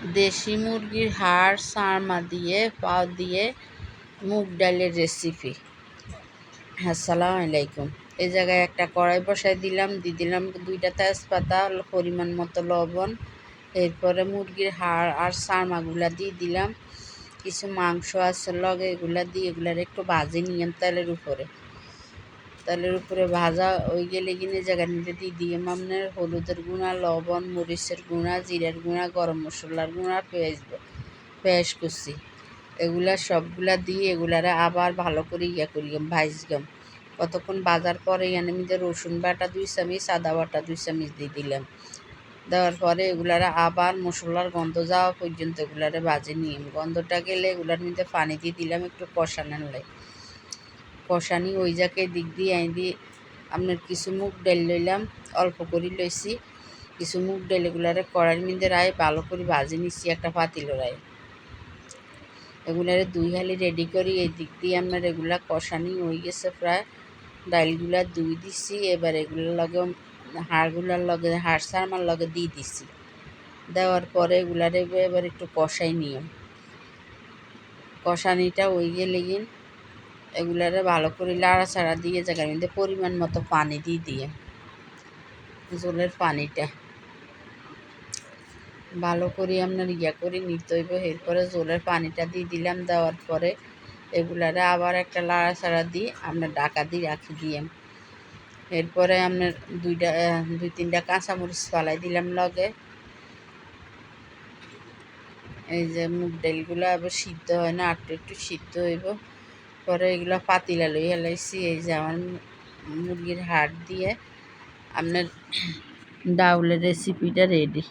দেশি মুরগির হাড়, সারমা দিয়ে, পাও দিয়ে মুগ ডালের রেসিপি আসসালামু আলাইকুম। এই জায়গায় একটা কড়াই বসাই দিলাম, দিয়ে দিলাম দুইটা তেজপাতা, পরিমাণ মতো লবণ, এরপরে মুরগির হাড় আর সারমাগুলা দিয়ে দিলাম। কিছু মাংস আছে, লগে এগুলা দিয়ে এগুলার একটু ভাজি নিলাম তেলের উপরে। তেলের উপরে ভাজা ওই গেলে কিনে জায়গা নিতে দিয়ে আপনার হলুদের গুঁড়া, লবণ, মরিচের গুঁড়া, জিরার গুঁড়া, গরম মশলার গুঁড়া, পেঁয়াজ পেঁয়াজ কুচি। এগুলা সবগুলা দিয়ে এগুলারে আবার ভালো করে ইয়া করিয়াম, ভাজগাম। কতক্ষণ বাজার পরে এখানে মধ্যে রসুন বাটা, দুই চামিচ আদা বাটা, দুই চামিচ দিয়ে দিলাম। দেওয়ার পরে এগুলারে আবার মশলার গন্ধ যাওয়া পর্যন্ত এগুলারে বাজে নিয়ে গন্ধটা গেলে এগুলার মধ্যে পানি দিয়ে দিলাম, একটু কষানোর লাই কষানি, ওই জায়গায় দিক দিয়ে আই দিয়ে আপনার কিছু মুখ ডাল লইলাম, অল্প করে লইছি। কিছু মুখ ডাল এগুলারে কড়াইয়ের মধ্যে রায়, ভালো করে ভাজি নিচ্ছি একটা পাতিল রায়। এগুলারে দুই হালি রেডি করি, এই দিক দিয়ে আপনার এগুলা কষানি হয়ে গেছে প্রায়। ডালগুলা দুই দিছি, এবার এগুলোর লগে হাড়গুলার লগে, হাড় সারমার লগে দিয়ে দিছি। দেওয়ার পরে এগুলারে এবার একটু কষাই নিয়ম কষানিটা ওই গেলে গিয়ে এগুলারে ভালো করে লাড়াচাড়া দিয়ে জায়গার মধ্যে পরিমাণ মতো পানি দিয়ে দিয়ে, জলের পানিটা ভালো করে আপনার ইয়া করে নিতে হইব। এরপরে জলের পানিটা দিয়ে দিলাম, দেওয়ার পরে এগুলারে আবার একটা লাড়াচাড়া দিয়ে আপনার ডাকা দিয়ে রাখি দিয়ে। এরপরে আপনার দুইটা, দুই তিনটা কাঁচামরিচ ফালাই দিলাম লগে। এই যে মুগ ডালগুলো আবার সিদ্ধ হয় না একটু একটু সিদ্ধ হইব। পরে এগুলো পাতিলা লই হেলাইছি এই যে আমার মুরগির হাড় দিয়ে আপনার ডাউলের রেসিপিটা রেডি